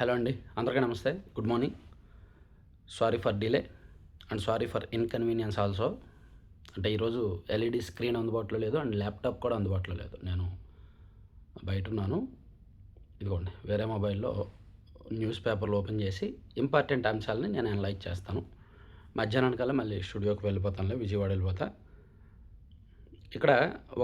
Hello అండి అందరికీ నమస్తే. Good morning sorry for delay and sorry for inconvenience also అంటే ఈరోజు ఎల్ఈడి స్క్రీన్ అందుబాటులో లేదు అండ్ ల్యాప్టాప్ కూడా అందుబాటులో లేదు. నేను బయట ఉన్నాను. ఇదిగోండి వేరే మొబైల్లో న్యూస్ పేపర్లు ఓపెన్ చేసి ఇంపార్టెంట్ అంశాలని నేను అనలైజ్ చేస్తాను. మధ్యాహ్నానికల్లా మళ్ళీ స్టూడియోకి వెళ్ళిపోతానులే విజయవాడ వెళ్ళిపోతా. ఇక్కడ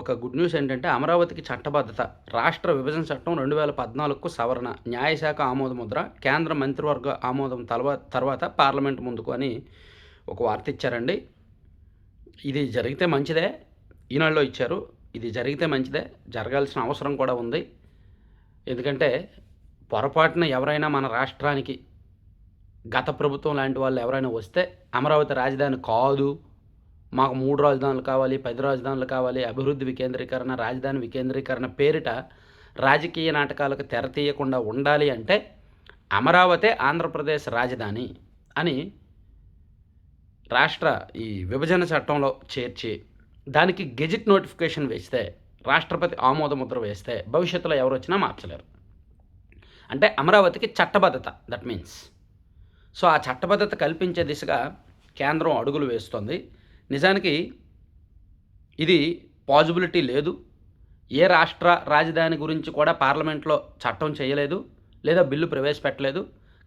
ఒక గుడ్ న్యూస్ ఏంటంటే అమరావతికి చట్టబద్ధత రాష్ట్ర విభజన చట్టం రెండు వేల పద్నాలుగుకు సవరణ న్యాయశాఖ ఆమోద ముద్ర కేంద్ర మంత్రివర్గ ఆమోదం తర్వా తర్వాత పార్లమెంట్ ముందుకు అని ఒక వార్త ఇచ్చారండి. ఇది జరిగితే మంచిదే ఈనాడులో ఇచ్చారు. ఇది జరిగితే మంచిదే జరగాల్సిన అవసరం కూడా ఉంది. ఎందుకంటే పొరపాటున ఎవరైనా మన రాష్ట్రానికి గత ప్రభుత్వం లాంటి వాళ్ళు ఎవరైనా వస్తే అమరావతి రాజధాని కాదు. మాకు మూడు రాజధానులు కావాలి పది రాజధానులు కావాలి అభివృద్ధి వికేంద్రీకరణ రాజధాని వికేంద్రీకరణ పేరిట రాజకీయ నాటకాలకు తెర తీయకుండా ఉండాలి అంటే అమరావతే ఆంధ్రప్రదేశ్ రాజధాని అని రాష్ట్ర ఈ విభజన చట్టంలో చేర్చి దానికి గెజిట్ నోటిఫికేషన్ వేస్తే రాష్ట్రపతి ఆమోద ముద్ర వేస్తే భవిష్యత్తులో ఎవరు వచ్చినా మార్చలేరు. అంటే అమరావతికి చట్టబద్ధత దట్ మీన్స్ సో ఆ చట్టబద్ధత కల్పించే దిశగా కేంద్రం అడుగులు వేస్తోంది. నిజానికి ఇది పాజిబిలిటీ లేదు. ఏ రాష్ట్ర రాజధాని గురించి కూడా పార్లమెంట్లో చట్టం చేయలేదు లేదా బిల్లు ప్రవేశపెట్టలేదు.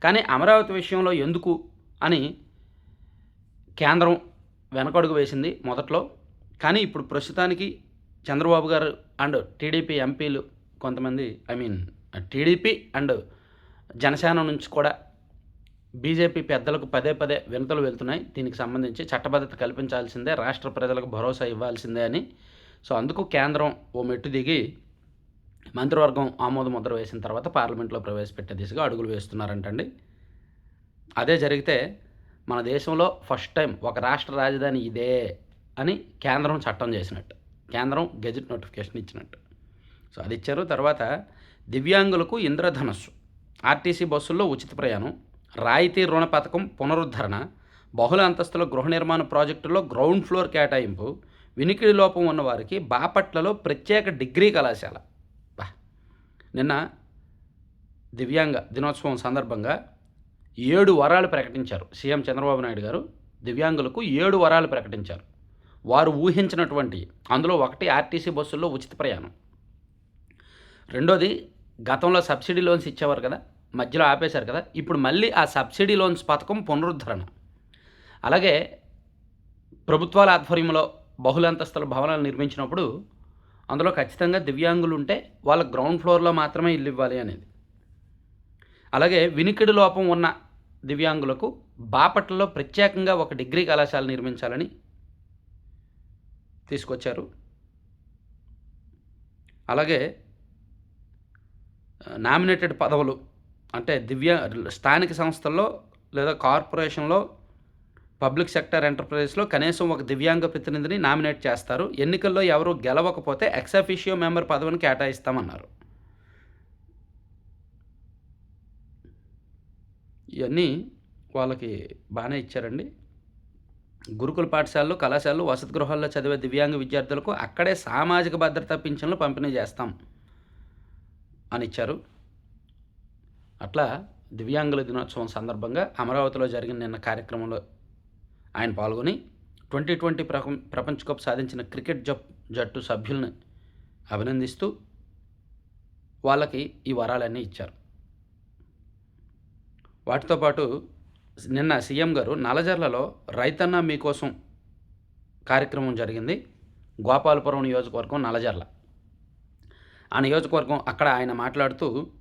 కానీ అమరావతి విషయంలో ఎందుకు అని కేంద్రం వెనకడుగు వేసింది మొదట్లో. కానీ ఇప్పుడు ప్రస్తుతానికి చంద్రబాబు గారు అండ్ టీడీపీ ఎంపీలు కొంతమంది I mean TDP and Janasena నుంచి కూడా బీజేపీ పెద్దలకు పదే పదే వినతులు వెళ్తున్నాయి. దీనికి సంబంధించి చట్టబద్ధత కల్పించాల్సిందే రాష్ట్ర ప్రజలకు భరోసా ఇవ్వాల్సిందే అని. సో అందుకు కేంద్రం ఓ మెట్టు దిగి మంత్రివర్గం ఆమోద ముద్ర వేసిన తర్వాత పార్లమెంట్లో ప్రవేశపెట్టే దిశగా అడుగులు వేస్తున్నారంటండి. అదే జరిగితే మన దేశంలో ఫస్ట్ టైం ఒక రాష్ట్ర రాజధాని ఇదే అని కేంద్రం చట్టం చేసినట్టు. కేంద్రం గెజిట్ నోటిఫికేషన్ ఇచ్చినట్టు. సో అది ఇచ్చారు. తర్వాత దివ్యాంగులకు ఇంద్రధనస్సు. ఆర్టీసీ బస్సుల్లో ఉచిత ప్రయాణం. రాయితీ రుణ పథకం పునరుద్ధరణ బహుళ అంతస్తుల గృహ నిర్మాణ ప్రాజెక్టులో గ్రౌండ్ ఫ్లోర్ కేటాయింపు వినికిడి లోపం ఉన్నవారికి బాపట్లలో ప్రత్యేక డిగ్రీ కళాశాల. బా. నిన్న దివ్యాంగ దినోత్సవం సందర్భంగా ఏడు వరాలు ప్రకటించారు సీఎం చంద్రబాబు నాయుడు గారు. దివ్యాంగులకు ఏడు వరాలు ప్రకటించారు. వారు ఊహించినటువంటి అందులో ఒకటి ఆర్టీసీ బస్సుల్లో ఉచిత ప్రయాణం. రెండోది గతంలో సబ్సిడీ లోన్స్ ఇచ్చేవారు కదా? మధ్యలో ఆపేశారు కదా ఇప్పుడు మళ్ళీ ఆ సబ్సిడీ లోన్స్ పథకం పునరుద్ధరణ. అలాగే ప్రభుత్వాల ఆధ్వర్యంలో బహుళంతస్తుల భవనాలు నిర్మించినప్పుడు అందులో ఖచ్చితంగా దివ్యాంగులు ఉంటే వాళ్ళ గ్రౌండ్ ఫ్లోర్లో మాత్రమే ఇల్లు ఇవ్వాలి అనేది. అలాగే వినికిడి లోపం ఉన్న దివ్యాంగులకు బాపట్లలో ప్రత్యేకంగా ఒక డిగ్రీ కళాశాల నిర్మించాలని తీసుకొచ్చారు. అలాగే నామినేటెడ్ పదవులు అంటే దివ్య స్థానిక సంస్థల్లో లేదా కార్పొరేషన్లో పబ్లిక్ సెక్టర్ ఎంటర్ప్రైజెస్లో కనీసం ఒక దివ్యాంగ ప్రతినిధిని నామినేట్ చేస్తారు. ఎన్నికల్లో ఎవరు గెలవకపోతే ఎక్సఫిషియో మెంబర్ పదవిని కేటాయిస్తామన్నారు. ఇవన్నీ వాళ్ళకి బాగానే ఇచ్చారండి. గురుకుల పాఠశాలలు కళాశాలలు వసతి గృహాల్లో చదివే దివ్యాంగ విద్యార్థులకు అక్కడే సామాజిక భద్రతా పింఛన్లు పంపిణీ చేస్తాం అని ఇచ్చారు. అట్లా దివ్యాంగుల దినోత్సవం సందర్భంగా అమరావతిలో జరిగిన నిన్న కార్యక్రమంలో ఆయన పాల్గొని ట్వంటీ ట్వంటీ ప్రపంచ కప్ సాధించిన క్రికెట్ జప్ జట్టు సభ్యుల్ని అభినందిస్తూ వాళ్ళకి ఈ వరాలన్నీ ఇచ్చారు. వాటితో పాటు నిన్న సీఎం గారు నలజర్లలో రైతన్న మీకోసం కార్యక్రమం జరిగింది. గోపాలపురం నియోజకవర్గం నలజర్ల. ఆ నియోజకవర్గం అక్కడ ఆయన మాట్లాడుతూ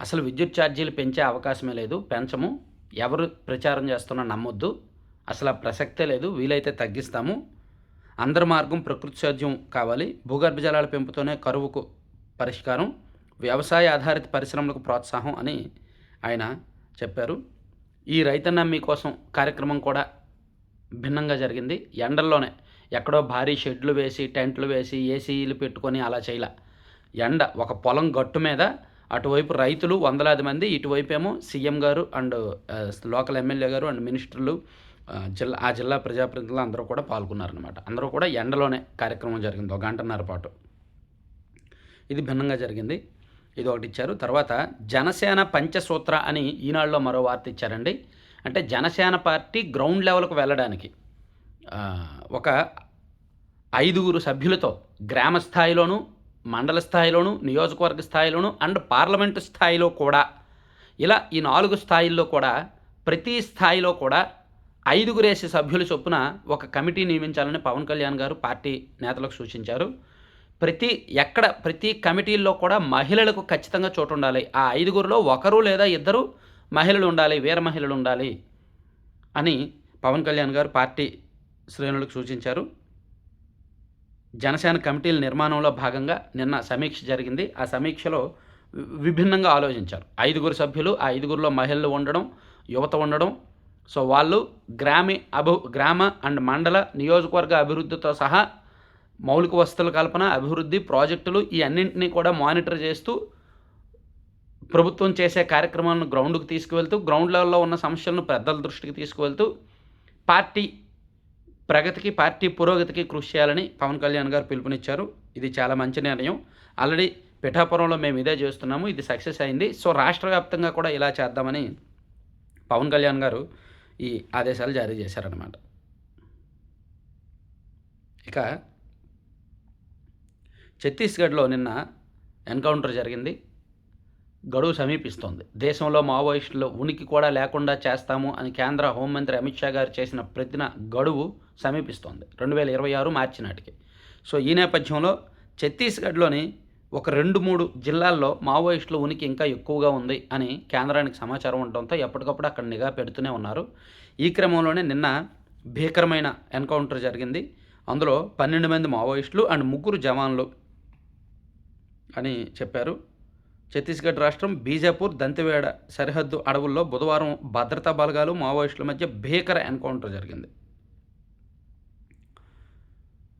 అసలు విద్యుత్ ఛార్జీలు పెంచే అవకాశమే లేదు పెంచము. ఎవరు ప్రచారం చేస్తున్నా నమ్మొద్దు. అసలు ఆ ప్రసక్తే లేదు వీలైతే తగ్గిస్తాము. అందరి మార్గం ప్రకృతి సాధ్యం కావాలి. భూగర్భ జలాల పెంపుతోనే కరువుకు పరిష్కారం వ్యవసాయ ఆధారిత పరిశ్రమలకు ప్రోత్సాహం అని ఆయన చెప్పారు. ఈ రైతన్న మీకోసం కార్యక్రమం కూడా భిన్నంగా జరిగింది. ఎండల్లోనే ఎక్కడో భారీ షెడ్లు వేసి టెంట్లు వేసి ఏసీలు పెట్టుకొని అలా చేయాల. ఎండ ఒక పొలం గట్టు మీద అటువైపు రైతులు వందలాది మంది ఇటువైపు ఏమో సీఎం గారు అండ్ లోకల్ ఎమ్మెల్యే గారు అండ్ మినిస్టర్లు జిల్లా ఆ జిల్లా ప్రజాప్రతినిధులు అందరూ కూడా పాల్గొన్నారనమాట అందరూ కూడా ఎండలోనే కార్యక్రమం జరిగింది ఒక గంటన్నర పాటు. ఇది భిన్నంగా జరిగింది. ఇది ఒకటి ఇచ్చారు. తర్వాత జనసేన పంచసూత్ర అని ఈనాడులో మరో వార్త ఇచ్చారండి. అంటే జనసేన పార్టీ గ్రౌండ్ లెవెల్కు వెళ్ళడానికి ఒక ఐదుగురు సభ్యులతో గ్రామ స్థాయిలోనూ మండల స్థాయిలోను నియోజకవర్గ స్థాయిలోను అండ్ పార్లమెంటు స్థాయిలో కూడా ఇలా ఈ నాలుగు స్థాయిల్లో కూడా ప్రతి స్థాయిలో కూడా ఐదుగురేసి సభ్యుల చొప్పున ఒక కమిటీ నియమించాలని పవన్ కళ్యాణ్ గారు పార్టీ నేతలకు సూచించారు. ప్రతి ఎక్కడ ప్రతి కమిటీల్లో కూడా మహిళలకు ఖచ్చితంగా చోటు ఉండాలి. ఆ ఐదుగురిలో ఒకరు లేదా ఇద్దరు మహిళలు ఉండాలి వీర మహిళలు ఉండాలి అని పవన్ కళ్యాణ్ గారు పార్టీ శ్రేణులకు సూచించారు. జనసేన కమిటీల నిర్మాణంలో భాగంగా నిన్న సమీక్ష జరిగింది. ఆ సమీక్షలో వి- విభిన్నంగా ఆలోచించారు. ఐదుగురు సభ్యులు ఆ ఐదుగురిలో మహిళలు ఉండడం యువత ఉండడం. సో వాళ్ళు గ్రామి అభి గ్రామ అండ్ మండల నియోజకవర్గ అభివృద్ధితో సహా మౌలిక వసతుల కల్పన అభివృద్ధి ప్రాజెక్టులు ఈ అన్నింటినీ కూడా మానిటర్ చేస్తూ ప్రభుత్వం చేసే కార్యక్రమాలను గ్రౌండ్కి తీసుకువెళ్తూ గ్రౌండ్ లెవెల్లో ఉన్న సమస్యలను పెద్దల దృష్టికి తీసుకువెళ్తూ పార్టీ ప్రగతికి పార్టీ పురోగతికి కృషి చేయాలని పవన్ కళ్యాణ్ గారు పిలుపునిచ్చారు. ఇది చాలా మంచి నిర్ణయం. ఆల్రెడీ పిఠాపురంలో మేము ఇదే చేస్తున్నాము. ఇది సక్సెస్ అయింది. సో రాష్ట్ర వ్యాప్తంగా కూడా ఇలా చేద్దామని పవన్ కళ్యాణ్ గారు ఈ ఆదేశాలు జారీ చేశారనమాట ఇక ఛత్తీస్గఢ్లో నిన్న ఎన్కౌంటర్ జరిగింది. గడువు సమీపిస్తోంది. దేశంలో మావోయిస్టులు ఉనికి కూడా లేకుండా చేస్తాము అని కేంద్ర హోంమంత్రి అమిత్ షా గారు చేసిన ప్రతిన గడువు సమీపిస్తోంది. రెండు వేల ఇరవై ఆరు మార్చి నాటికి. సో ఈ నేపథ్యంలో ఛత్తీస్గఢ్లోని ఒక రెండు మూడు జిల్లాల్లో మావోయిస్టుల ఉనికి ఇంకా ఎక్కువగా ఉంది అని కేంద్రానికి సమాచారం ఉండడంతో ఎప్పటికప్పుడు అక్కడ నిఘా పెడుతూనే ఉన్నారు. ఈ క్రమంలోనే నిన్న భీకరమైన ఎన్కౌంటర్ జరిగింది. అందులో పన్నెండు మంది మావోయిస్టులు అండ్ ముగ్గురు జవాన్లు అని చెప్పారు. ఛత్తీస్గఢ్ రాష్ట్రం బీజాపూర్ దంతెవేడ సరిహద్దు అడవుల్లో బుధవారం భద్రతా బలగాలు మావోయిస్టుల మధ్య భీకర ఎన్కౌంటర్ జరిగింది.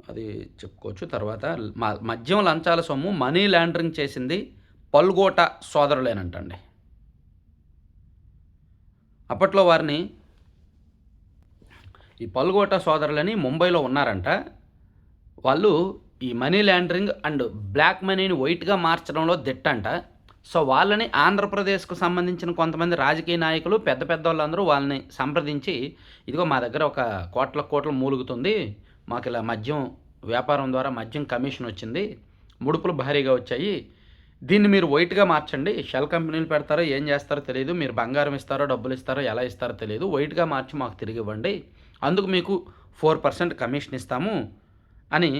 అది చెప్పుకోవచ్చు. తర్వాత మద్యం లంచాల సొమ్ము మనీ లాండరింగ్ చేసింది పల్గోట సోదరులేనంటండి. అప్పట్లో వారిని ఈ పల్గోట సోదరులని ముంబైలో ఉన్నారంట. వాళ్ళు ఈ మనీ లాండరింగ్ అండ్ బ్లాక్ మనీని వైట్గా మార్చడంలో దిట్టంట. సో వాళ్ళని ఆంధ్రప్రదేశ్కు సంబంధించిన కొంతమంది రాజకీయ నాయకులు పెద్ద పెద్ద వాళ్ళందరూ వాళ్ళని సంప్రదించి ఇదిగో మా దగ్గర ఒక కోట్ల కోట్ల మూలుగుతుంది మాకు ఇలా మద్యం వ్యాపారం ద్వారా మద్యం కమిషన్ వచ్చింది ముడుపులు భారీగా వచ్చాయి దీన్ని మీరు వైట్గా మార్చండి షెల్ కంపెనీలు పెడతారో ఏం చేస్తారో తెలియదు మీరు బంగారం ఇస్తారో డబ్బులు ఇస్తారో ఎలా ఇస్తారో తెలియదు వైట్గా మార్చి మాకు తిరిగి ఇవ్వండి అందుకు మీకు ఫోర్ పర్సెంట్ కమిషన్ ఇస్తాము అని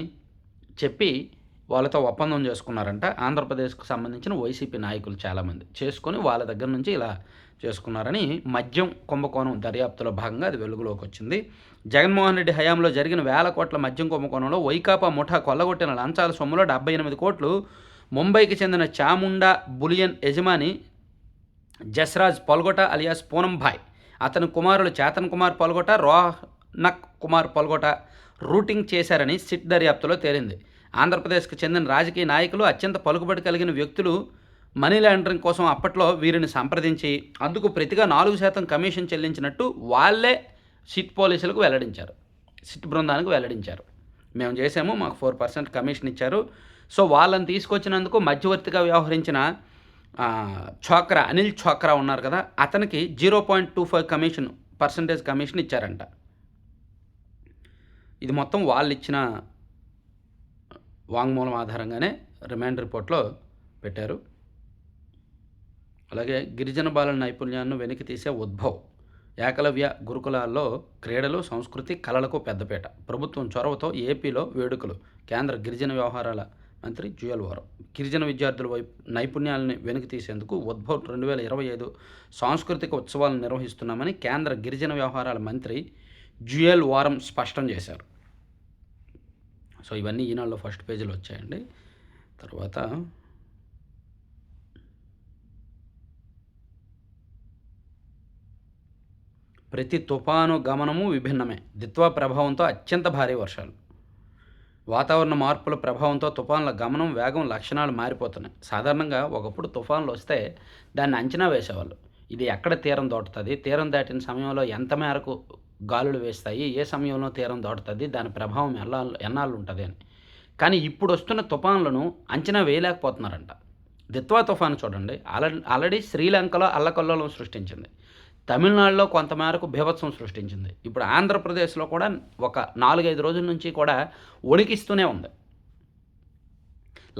చెప్పి వాళ్ళతో ఒప్పందం చేసుకున్నారంట. ఆంధ్రప్రదేశ్కు సంబంధించిన వైసీపీ నాయకులు చాలామంది. చేసుకొని వాళ్ళ దగ్గర నుంచి ఇలా చేసుకున్నారని మద్యం కుంభకోణం దర్యాప్తులో భాగంగా అది వెలుగులోకి వచ్చింది. జగన్మోహన్ రెడ్డి హయాంలో జరిగిన వేల కోట్ల మద్యం కుంభకోణంలో వైకాపా ముఠా కొల్లగొట్టిన లంచాల సొమ్ములో డెబ్బై ఎనిమిది కోట్లు ముంబైకి చెందిన చాముండా బులియన్ యజమాని జస్రాజ్ పొల్గొట అలియాస్ పూనంభాయ్ అతని కుమారులు చేతన్ కుమార్ పొల్గొట రోహనక్ కుమార్ పొల్గొట రూటింగ్ చేశారని సిట్ దర్యాప్తులో తేలింది. ఆంధ్రప్రదేశ్కు చెందిన రాజకీయ నాయకులు అత్యంత పలుకుబడి కలిగిన వ్యక్తులు మనీ లాండరింగ్ కోసం అప్పట్లో వీరిని సంప్రదించి అందుకు ప్రతిగా నాలుగు శాతం కమిషన్ చెల్లించినట్టు వాళ్ళే సిట్ పోలీసులకు వెల్లడించారు. సిట్ బృందానికి వెల్లడించారు. మేము చేసాము మాకు ఫోర్ పర్సెంట్ కమిషన్ ఇచ్చారు. సో వాళ్ళని తీసుకొచ్చినందుకు మధ్యవర్తిగా వ్యవహరించిన చోక్రా అనిల్ చోక్రా ఉన్నారు కదా అతనికి zero point two five commission percentage commission ఇచ్చారంట. ఇది మొత్తం వాళ్ళు ఇచ్చిన వాంగ్మూలం ఆధారంగానే రిమాండ్ రిపోర్ట్లో పెట్టారు. అలాగే గిరిజన బాలల నైపుణ్యాన్ని వెనక్కి తీసే ఉద్భవ్ ఏకలవ్య గురుకులాల్లో క్రీడలు సంస్కృతి కళలకు పెద్దపీట. ప్రభుత్వం చొరవతో ఏపీలో వేడుకలు. కేంద్ర గిరిజన వ్యవహారాల మంత్రి జుయల్ వారం. గిరిజన విద్యార్థుల వైపు నైపుణ్యాలని వెనక్కి తీసేందుకు ఉద్భవ్ రెండు వేల ఇరవై ఐదు సాంస్కృతిక ఉత్సవాలను నిర్వహిస్తున్నామని కేంద్ర గిరిజన వ్యవహారాల మంత్రి జుయల్ వారం స్పష్టం చేశారు. సో ఇవన్నీ ఈనాడులో ఫస్ట్ పేజీలో వచ్చాయండి. తర్వాత ప్రతి తుఫాను గమనము విభిన్నమే. దిత్వా ప్రభావంతో అత్యంత భారీ వర్షాలు. వాతావరణ మార్పుల ప్రభావంతో తుఫాన్ల గమనం వేగం లక్షణాలు మారిపోతున్నాయి. సాధారణంగా ఒకప్పుడు తుఫాన్లు వస్తే దాన్ని అంచనా వేసేవాళ్ళు. ఇది ఎక్కడ తీరం దాటుతుంది? తీరం దాటిన సమయంలో ఎంత మేరకు గాలులు వేస్తాయి ఏ సమయంలో తీరం దాటుతుంది దాని ప్రభావం ఎలా ఎన్నాళ్ళు ఉంటుంది అని. కానీ ఇప్పుడు వస్తున్న తుఫాన్లను అంచనా వేయలేకపోతున్నారంట. దిత్వా తుఫాను చూడండి. ఆల్రెడీ ఆల్రెడీ శ్రీలంకలో అల్లకల్లోలం సృష్టించింది. తమిళనాడులో కొంతమేరకు బీభత్సం సృష్టించింది. ఇప్పుడు ఆంధ్రప్రదేశ్లో కూడా ఒక నాలుగైదు రోజుల నుంచి కూడా వణికిస్తూనే ఉంది.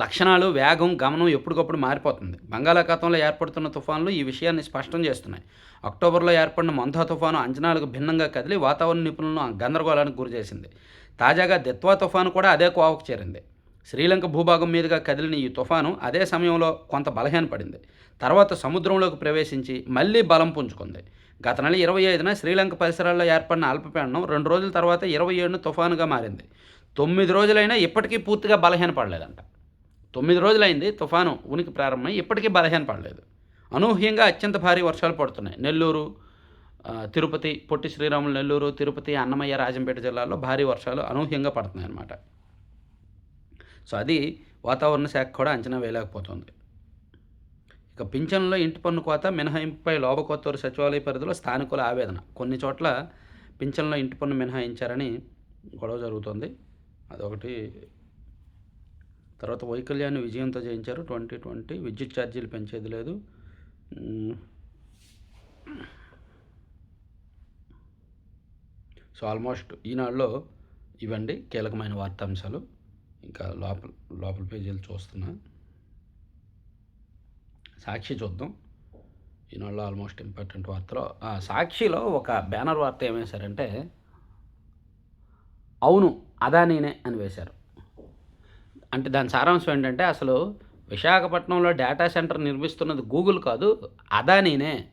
లక్షణాలు వేగం గమనం ఎప్పటికప్పుడు మారిపోతుంది. బంగాళాఖాతంలో ఏర్పడుతున్న తుఫాన్లు ఈ విషయాన్ని స్పష్టం చేస్తున్నాయి. అక్టోబర్లో ఏర్పడిన మంథా తుఫాను అంచనాలకు భిన్నంగా కదిలి వాతావరణ నిపుణులను గందరగోళానికి గురిచేసింది తాజాగా దిత్వా తుఫాను కూడా అదే కోవకు చేరింది. శ్రీలంక భూభాగం మీదుగా కదిలిన ఈ తుఫాను అదే సమయంలో కొంత బలహీనపడింది. తర్వాత సముద్రంలోకి ప్రవేశించి మళ్ళీ బలం పుంజుకుంది. గత నెల ఇరవై ఐదున శ్రీలంక పరిసరాల్లో ఏర్పడిన అల్పపీడనం రెండు రోజుల తర్వాత ఇరవై ఏడున తుఫానుగా మారింది. తొమ్మిది రోజులైనా ఇప్పటికీ పూర్తిగా బలహీనపడలేదంట. తొమ్మిది రోజులైంది తుఫాను ఉనికి ప్రారంభమై ఇప్పటికీ బలహీన పడలేదు. అనూహ్యంగా అత్యంత భారీ వర్షాలు పడుతున్నాయి. నెల్లూరు తిరుపతి పొట్టి శ్రీరాములు నెల్లూరు తిరుపతి అన్నమయ్య రాజంపేట జిల్లాల్లో భారీ వర్షాలు అనూహ్యంగా పడుతున్నాయి అన్నమాట సో అది వాతావరణ శాఖ కూడా అంచనా వేయలేకపోతుంది. ఇక పింఛన్లో ఇంటి పన్ను కోత మినహాయింపుపై లోబకొత్తూరు సచివాలయ పరిధిలో స్థానికుల ఆవేదన. కొన్ని చోట్ల పింఛన్లో ఇంటి పన్ను మినహాయించారని గొడవ జరుగుతుంది. అదొకటి తర్వాత వైకల్యాన్ని విజయంతో జయించారు. ట్వంటీ ట్వంటీ విద్యుత్ ఛార్జీలు పెంచేది లేదు. సో ఆల్మోస్ట్ ఈనాడులో ఇవండి కీలకమైన వార్తాంశాలు. ఇంకా లోపల లోపల పేజీలు చూస్తున్నా. సాక్షి చూద్దాం. ఈనాడులో ఆల్మోస్ట్ ఇంపార్టెంట్ వార్తలో సాక్షిలో ఒక బ్యానర్ వార్త ఏమేశారంటే అవును అదానీనే అని వేశారు. అంటే దాని సారాంశం ఏంటంటే అసలు విశాఖపట్నంలో డేటా సెంటర్ నిర్మిస్తున్నది గూగుల్ కాదు అదానీనే.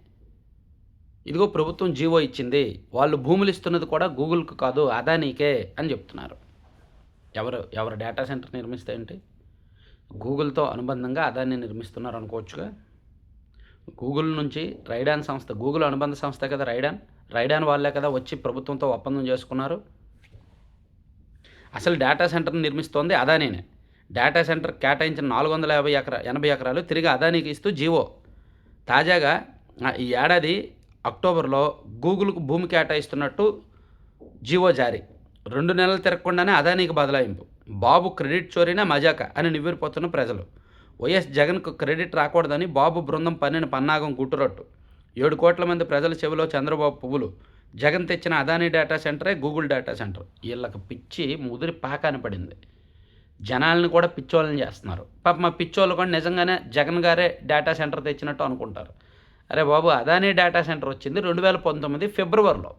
ఇదిగో ప్రభుత్వం జీవో ఇచ్చింది వాళ్ళు భూములు ఇస్తున్నది కూడా గూగుల్కు కాదు అదానీకే అని చెప్తున్నారు. ఎవరు ఎవరు డేటా సెంటర్ నిర్మిస్తే ఏంటి? గూగుల్తో అనుబంధంగా అదాన్ని నిర్మిస్తున్నారు అనుకోవచ్చుగా. గూగుల్ నుంచి రైడాన్ సంస్థ గూగుల్ అనుబంధ సంస్థ కదా రైడాన్ రైడాన్ వాళ్ళే కదా వచ్చి ప్రభుత్వంతో ఒప్పందం చేసుకున్నారు. అసలు డేటా సెంటర్ నిర్మిస్తోంది అదానీనే. డేటా సెంటర్ కేటాయించిన నాలుగు వందల యాభై ఎకరా ఎనభై ఎకరాలు తిరిగి అదానికి ఇస్తూ జీవో. తాజాగా ఈ ఏడాది అక్టోబర్లో గూగుల్కు భూమి కేటాయిస్తున్నట్టు జీవో జారీ. రెండు నెలలు తిరగకుండానే అదానీకి బదలాయింపు. బాబు క్రెడిట్ చోరీనే మజాక అని నివ్వెరిపోతున్న ప్రజలు. వైఎస్ జగన్కు క్రెడిట్ రాకూడదని బాబు బృందం పన్నిన పన్నాగం గుట్టురట్టు. ఏడు కోట్ల మంది ప్రజల చెవిలో చంద్రబాబు పువ్వులు. జగన్ తెచ్చిన అదానీ డేటా సెంటరే గూగుల్ డేటా సెంటర్. వీళ్ళకి పిచ్చి ముదిరి పాకాన పడింది. జనాలను కూడా పిచ్చోళ్ళని చేస్తున్నారు. పాప మా పిచ్చోళ్ళు కూడా నిజంగానే జగన్ గారే డేటా సెంటర్ తెచ్చినట్టు అనుకుంటారు. అరే బాబు అదానీ డేటా సెంటర్ వచ్చింది రెండు వేల పంతొమ్మిది ఫిబ్రవరిలో.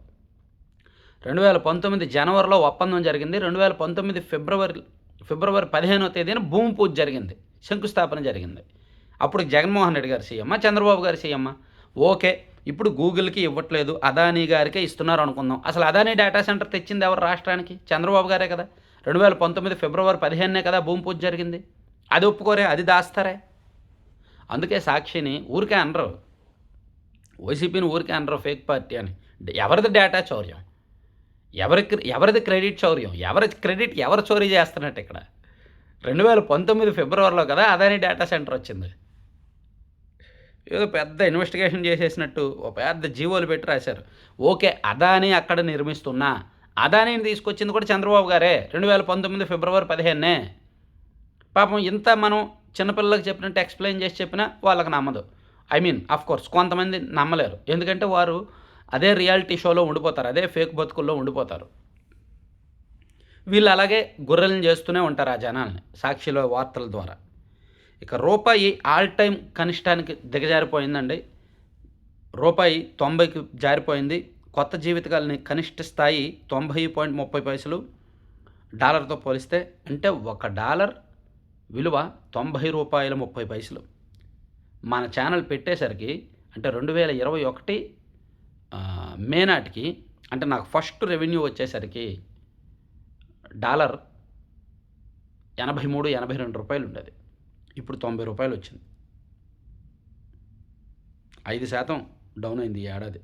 రెండు వేల పంతొమ్మిది జనవరిలో ఒప్పందం జరిగింది. రెండు వేల పంతొమ్మిది ఫిబ్రవరి ఫిబ్రవరి పదిహేనో తేదీన భూమి పూజ జరిగింది. శంకుస్థాపన జరిగింది. అప్పుడు జగన్మోహన్ రెడ్డి గారు సీఎం చంద్రబాబు గారు సీఎం ఓకే ఇప్పుడు గూగుల్కి ఇవ్వట్లేదు అదానీ గారికే ఇస్తున్నారు అనుకుందాం. అసలు అదానీ డేటా సెంటర్ తెచ్చింది ఎవరు రాష్ట్రానికి? చంద్రబాబు గారే కదా. రెండు వేల పంతొమ్మిది ఫిబ్రవరి పదిహేనునే కదా భూమి పూజ జరిగింది. అది ఒప్పుకోరే అది దాస్తారే. అందుకే సాక్షిని ఊరికే అనరు. వైసీపీని ఊరికే అనరు ఫేక్ పార్టీ అని. ఎవరిది డేటా చౌర్యం? ఎవరి ఎవరిది క్రెడిట్ చౌర్యం? ఎవరి క్రెడిట్ ఎవరు చోరీ చేస్తున్నట్టు ఇక్కడ? రెండు వేల పంతొమ్మిది ఫిబ్రవరిలో కదా అదాని డేటా సెంటర్ వచ్చింది. ఏదో పెద్ద ఇన్వెస్టిగేషన్ చేసేసినట్టు ఒక పెద్ద జీవోలు పెట్టి రాశారు. ఓకే అదాని అక్కడ నిర్మిస్తున్నా. అదానీని తీసుకొచ్చింది కూడా చంద్రబాబు గారే. రెండు వేల పంతొమ్మిది ఫిబ్రవరి పదిహేనునే. పాపం ఇంత మనం చిన్నపిల్లలకు చెప్పినట్టు ఎక్స్ప్లెయిన్ చేసి చెప్పినా వాళ్ళకి నమ్మదు. ఐ మీన్ అఫ్ కోర్స్ కొంతమంది నమ్మలేరు. ఎందుకంటే వారు అదే రియాలిటీ షోలో ఉండిపోతారు. అదే ఫేక్ బతుకుల్లో ఉండిపోతారు. వీళ్ళు అలాగే గొర్రెలను చేస్తూనే ఉంటారు ఆ జనాల్ని సాక్షిలో వార్తల ద్వారా. ఇక రూపాయి ఆల్ టైం కనిష్టానికి దిగజారిపోయిందండి. రూపాయి తొంభైకి జారిపోయింది. కొత్త జీవితకాలని కనిష్ట స్థాయి తొంభై పాయింట్ ముప్పై పైసలు డాలర్తో పోలిస్తే అంటే ఒక డాలర్ విలువ తొంభై రూపాయల ముప్పై పైసలు. మన ఛానల్ పెట్టేసరికి అంటే రెండు వేల ఇరవై ఒకటి మే నాటికి అంటే నాకు ఫస్ట్ రెవెన్యూ వచ్చేసరికి డాలర్ ఎనభై మూడు ఎనభై రెండు రూపాయలు ఉండేది. ఇప్పుడు తొంభై రూపాయలు వచ్చింది. ఐదు శాతం డౌన్ అయింది ఈ ఏడాది.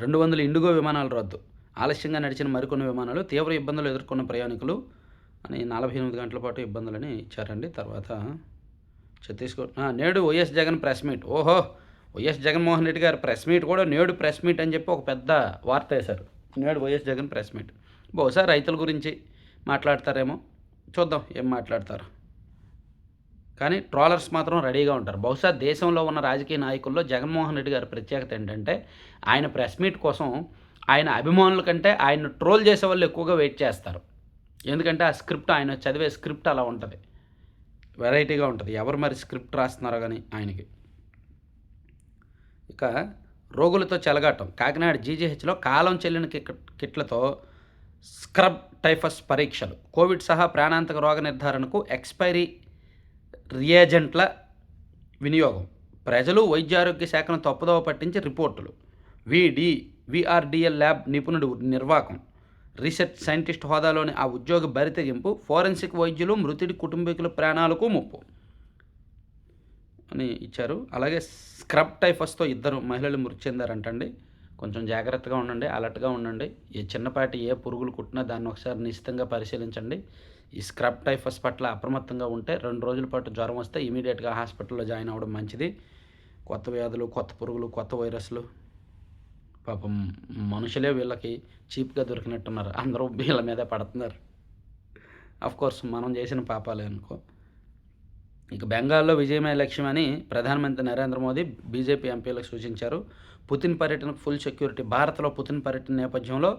రెండు వందల ఇండిగో విమానాలు రద్దు. ఆలస్యంగా నడిచిన మరికొన్ని విమానాలు తీవ్ర ఇబ్బందులు ఎదుర్కొన్న ప్రయాణికులు అని నలభై ఎనిమిది గంటల పాటు ఇబ్బందులని ఇచ్చారండి. తర్వాత ఛత్తీస్గఢ్. నేడు వైఎస్ జగన్ ప్రెస్ మీట్. ఓహో వైఎస్ జగన్మోహన్ రెడ్డి గారు ప్రెస్ మీట్ కూడా నేడు ప్రెస్ మీట్ అని చెప్పి ఒక పెద్ద వార్త వేశారు. నేడు వైఎస్ జగన్ ప్రెస్ మీట్. బహుశా రైతుల గురించి మాట్లాడతారేమో. చూద్దాం ఏం మాట్లాడతారు. కానీ ట్రోలర్స్ మాత్రం రెడీగా ఉంటారు. బహుశా దేశంలో ఉన్న రాజకీయ నాయకుల్లో జగన్మోహన్ రెడ్డి గారి ప్రత్యేకత ఏంటంటే ఆయన ప్రెస్ మీట్ కోసం ఆయన అభిమానుల కంటే ఆయన ట్రోల్ చేసే వాళ్ళు ఎక్కువగా వెయిట్ చేస్తారు. ఎందుకంటే ఆ స్క్రిప్ట్ ఆయన చదివే స్క్రిప్ట్ అలా ఉంటుంది. వెరైటీగా ఉంటుంది. ఎవరు మరి స్క్రిప్ట్ రాస్తున్నారో కానీ ఆయనకి. ఇక రోగులతో చెలగాటం. కాకినాడ జీజీహెచ్లో కాలం చెల్లిన కిట్లతో స్క్రబ్ టైఫస్ పరీక్షలు. కోవిడ్ సహా ప్రాణాంతక రోగ నిర్ధారణకు ఎక్స్పైరీ రియేజెంట్ల వినియోగం. ప్రజలు వైద్యారోగ్య శాఖను తప్పుదోవ పట్టించే రిపోర్టులు. విడి విఆర్డిఎల్ ల్యాబ్ నిపుణుడు నిర్వాకం. రీసెర్చ్ సైంటిస్ట్ హోదాలోని ఆ ఉద్యోగ బరితెగింపు ఫోరెన్సిక్ వైద్యులు మృతుడి కుటుంబీకుల ప్రాణాలకు ముప్పు అని ఇచ్చారు. అలాగే స్క్రబ్ టైఫస్తో ఇద్దరు మహిళలు మృతి చెందారంటండి. కొంచెం జాగ్రత్తగా ఉండండి అలర్ట్గా ఉండండి. ఏ చిన్నపాటి ఏ పురుగులు కుట్టినా దాన్ని ఒకసారి నిశ్చితంగా పరిశీలించండి. ఈ స్క్రబ్ టైఫస్ పట్ల అప్రమత్తంగా ఉంటే రెండు రోజుల పాటు జ్వరం వస్తే ఇమీడియట్గా హాస్పిటల్లో జాయిన్ అవ్వడం మంచిది. కొత్త వ్యాధులు కొత్త పురుగులు కొత్త వైరస్లు. పాపం మనుషులే వీళ్ళకి చీప్గా దొరికినట్టున్నారు. అందరూ వీళ్ళ మీదే పడుతున్నారు. కోర్స్ మనం చేసిన పాపాలే అనుకో. ఇక బెంగాల్లో విజయమే లక్ష్యమని ప్రధానమంత్రి నరేంద్ర మోదీ బీజేపీ ఎంపీలకు సూచించారు. పుతిన్ పర్యటనకు ఫుల్ సెక్యూరిటీ భారత్లో పుతిన్ పర్యటన నేపథ్యంలో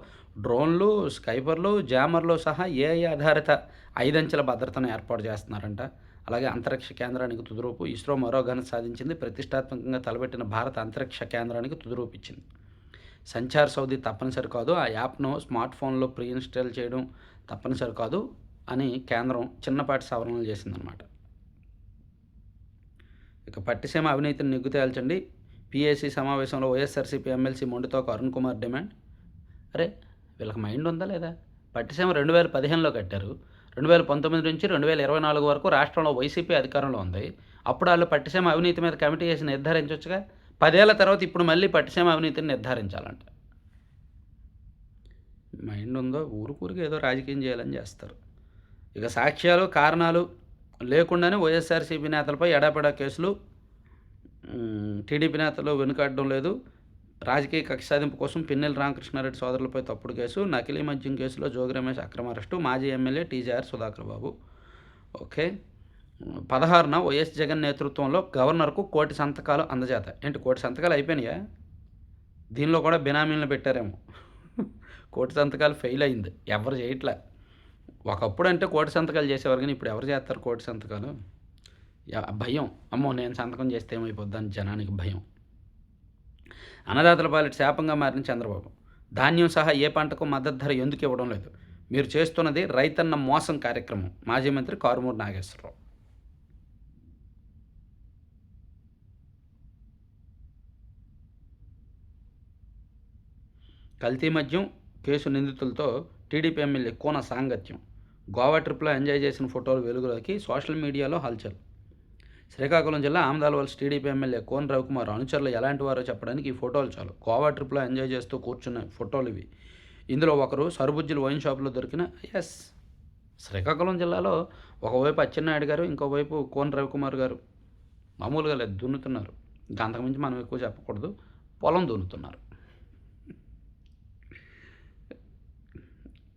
డ్రోన్లు స్కైపర్లు జామర్లు సహా ఏఐ ఆధారిత ఐదంచెల భద్రతను ఏర్పాటు చేస్తున్నారంట. అలాగే అంతరిక్ష కేంద్రానికి తుదిరూపు ఇస్రో మరో ఘనత సాధించింది. ప్రతిష్టాత్మకంగా తలపెట్టిన భారత అంతరిక్ష కేంద్రానికి తుదురూపు ఇచ్చింది సంచార్ సౌదీ తప్పనిసరి కాదు. ఆ యాప్ను స్మార్ట్ ఫోన్లో ప్రీ ఇన్స్టాల్ చేయడం తప్పనిసరి కాదు అని కేంద్రం చిన్నపాటి సవరణలు చేసిందనమాట ఇక పట్టిసీమ అవినీతిని నిగ్గు తేల్చండి పిఏసీ సమావేశంలో YSRCP MLC Monditoka Arun Kumar demand. అరే వీళ్ళకి మైండ్ ఉందా లేదా? పట్టిసీమ రెండు వేల పదిహేనులో కట్టారు. రెండు వేల పంతొమ్మిది నుంచి రెండు వేల ఇరవై నాలుగు వరకు రాష్ట్రంలో వైసీపీ అధికారంలో ఉంది. అప్పుడు వాళ్ళు పట్టిసీమ అవినీతి మీద కమిటీ చేసి నిర్ధారించవచ్చుగా పదేళ్ళ తర్వాత ఇప్పుడు మళ్ళీ పట్టిసీమ అవినీతిని నిర్ధారించాలంట. మైండ్ ఉందో ఊరుకూరికి ఏదో రాజకీయం చేయాలని చేస్తారు. ఇక సాక్ష్యాలు కారణాలు లేకుండానే వైఎస్ఆర్సీపీ నేతలపై ఎడాపెడా కేసులు టీడీపీ నేతలు వెనుకాడడం లేదు. రాజకీయ కక్ష సాధింపు కోసం పిన్నెల రామకృష్ణారెడ్డి సోదరులపై తప్పుడు కేసు నకిలీ మద్యం కేసులో జోగి రమేష్ అక్రమ అరెస్టు మాజీ MLA TGR Sudhakar Babu. Okay. పదహారున వైఎస్ జగన్ నేతృత్వంలో గవర్నర్కు కోటి సంతకాలు అందజేత. ఏంటి కోటి సంతకాలు అయిపోయినాయా? దీనిలో కూడా బినామీలను పెట్టారేమో. కోటి సంతకాలు ఫెయిల్ అయింది. ఎవరు చేయట్లే. ఒకప్పుడు అంటే కోటి సంతకాలు చేసేవారు కానీ ఇప్పుడు ఎవరు చేస్తారు కోటి సంతకాలు? భయం. అమ్మో నేను సంతకం చేస్తే ఏమైపోద్దని జనానికి భయం. అన్నదాతల పాలిట శాపంగా మారిన చంద్రబాబు. ధాన్యం సహా ఏ పంటకు మద్దతు ధర ఎందుకు ఇవ్వడం లేదు? మీరు చేస్తున్నది రైతన్న మోసం కార్యక్రమం. మాజీ మంత్రి కారుమూరు నాగేశ్వరరావు. కల్తీ మద్యం కేసు నిందితులతో టీడీపీ ఎమ్మెల్యే కోన సాంగత్యం. గోవా ట్రిప్లో ఎంజాయ్ చేసిన ఫోటోలు వెలుగులోకి సోషల్ మీడియాలో హల్చల్. శ్రీకాకుళం జిల్లా ఆమదాలవలసి టీడీపీ ఎమ్మెల్యే కోన్ రవికుమార్ అనుచరులు ఎలాంటి వారో చెప్పడానికి ఈ ఫోటోలు చాలు. గోవా ట్రిప్లో ఎంజాయ్ చేస్తూ కూర్చున్న ఫోటోలు ఇవి. ఇందులో ఒకరు సరుబుజ్జులు వైన్ షాప్లో దొరికిన ఎస్. శ్రీకాకుళం జిల్లాలో ఒకవైపు అచ్చెన్నాయుడు గారు ఇంకోవైపు కోన్ రవికుమార్ గారు మామూలుగా లేదు దున్నుతున్నారు. అంతకుమించి మనం ఎక్కువ చెప్పకూడదు పొలం దున్నుతున్నారు.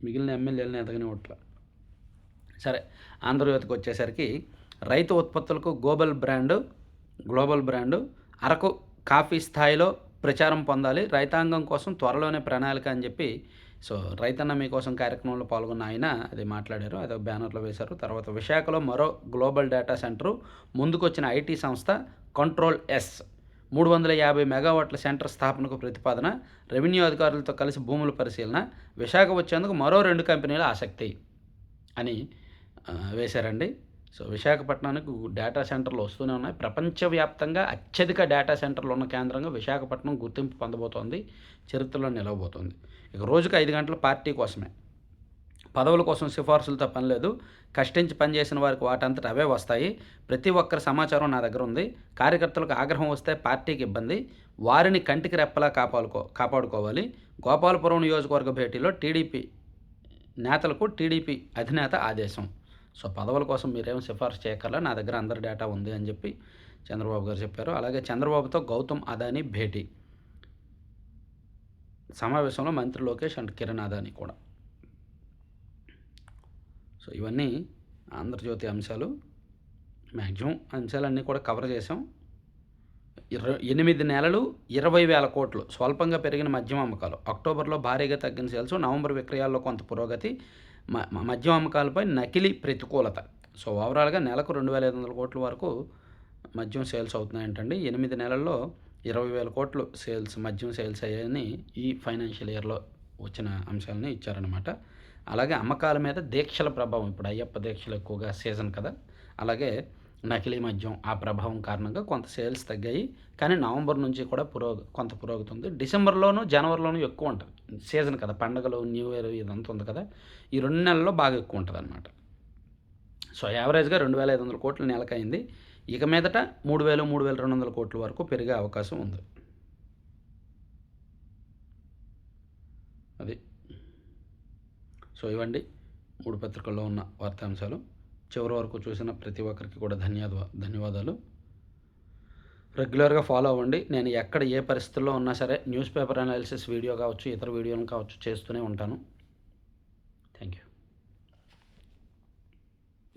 మిగిలిన ఎమ్మెల్యేలని ఎదగని ఓట్ల. సరే ఆంధ్రజ్యోతికి వచ్చేసరికి రైతు ఉత్పత్తులకు global brand global brand Araku coffee స్థాయిలో ప్రచారం పొందాలి. రైతాంగం కోసం త్వరలోనే ప్రణాళిక అని చెప్పి సో రైతన్న మీకోసం కార్యక్రమంలో పాల్గొన్న ఆయన అది మాట్లాడారు. అది ఒక బ్యానర్లో వేశారు. తర్వాత విశాఖలో మరో గ్లోబల్ డేటా సెంటరు ముందుకొచ్చిన ఐటీ సంస్థ కంట్రోల్ ఎస్ మూడు వందల యాభై మెగావాట్ల సెంటర్ స్థాపనకు ప్రతిపాదన రెవెన్యూ అధికారులతో కలిసి భూముల పరిశీలన విశాఖ వచ్చేందుకు మరో రెండు కంపెనీల ఆసక్తి అని వేశారండి. సో విశాఖపట్నానికి డేటా సెంటర్లు వస్తూనే ఉన్నాయి. ప్రపంచవ్యాప్తంగా అత్యధిక డేటా సెంటర్లు ఉన్న కేంద్రంగా విశాఖపట్నం గుర్తింపు పొందబోతోంది చరిత్రలో నిలవబోతోంది. ఇక రోజుకు ఐదు గంటల పార్టీ కోసమే. పదవుల కోసం సిఫార్సులతో పని లేదు. కష్టించి పనిచేసిన వారికి వాటంతట అవే వస్తాయి. ప్రతి ఒక్కరి సమాచారం నా దగ్గర ఉంది. కార్యకర్తలకు ఆగ్రహం వస్తే పార్టీకి ఇబ్బంది. వారిని కంటికి రెప్పలా కాపాడుకో కాపాడుకోవాలి. గోపాలపురం నియోజకవర్గ భేటీలో టీడీపీ నేతలకు టీడీపీ అధినేత ఆదేశం. సో పదవుల కోసం మీరేం సిఫార్సు చేయగలరా నా దగ్గర అందరి డేటా ఉంది అని చెప్పి చంద్రబాబు గారు చెప్పారు. అలాగే చంద్రబాబుతో గౌతమ్ అదానీ భేటీ. సమావేశంలో మంత్రి లోకేష్ అండ్ కిరణ్ అదానీ కూడా. సో ఇవన్నీ ఆంధ్రజ్యోతి అంశాలు. మ్యాక్సిమం అంశాలన్నీ కూడా కవర్ చేసాం ఇర ఎనిమిది నెలలు ఇరవై వేల కోట్లు. స్వల్పంగా పెరిగిన మద్యం అమ్మకాలు అక్టోబర్లో భారీగా తగ్గిన సేల్స్ నవంబర్ విక్రయాల్లో కొంత పురోగతి మద్యం అమ్మకాలపై నకిలీ ప్రతికూలత. సో ఓవరాల్గా నెలకు రెండు వేల ఐదు వందల కోట్ల వరకు మద్యం సేల్స్ అవుతున్నాయంటండి. ఎనిమిది నెలల్లో ఇరవై వేల కోట్లు సేల్స్ మద్యం సేల్స్ అయ్యాయని ఈ ఫైనాన్షియల్ ఇయర్లో వచ్చిన అంశాలని ఇచ్చారనమాట అలాగే అమ్మకాల మీద దీక్షల ప్రభావం ఇప్పుడు అయ్యప్ప దీక్షలు ఎక్కువగా సీజన్ కదా. అలాగే నకిలీ మద్యం ఆ ప్రభావం కారణంగా కొంత సేల్స్ తగ్గాయి. కానీ నవంబర్ నుంచి కూడా పురోగ కొంత పురోగతి ఉంది డిసెంబర్లోను జనవరిలోనూ ఎక్కువ ఉంటుంది. సీజన్ కదా పండగలు న్యూ ఇయర్ ఇదంతా ఉంది కదా ఈ రెండు నెలల్లో బాగా ఎక్కువ ఉంటుంది అనమాట సో యావరేజ్గా రెండు వేల ఐదు వందల కోట్ల నెలకైంది. ఇక మీదట మూడు వేలు మూడు వేల రెండు వందల కోట్ల వరకు పెరిగే అవకాశం ఉంది. అది. సో ఇవ్వండి. మూడు పత్రికల్లో ఉన్న వార్తాంశాలు. చివరి వరకు చూసిన ప్రతి ఒక్కరికి కూడా ధన్యవాద ధన్యవాదాలు. రెగ్యులర్గా ఫాలో అవ్వండి. నేను ఎక్కడ ఏ పరిస్థితుల్లో ఉన్నా సరే న్యూస్ పేపర్ అనాలిసిస్ వీడియో కావచ్చు ఇతర వీడియోలు కావచ్చు చేస్తూనే ఉంటాను.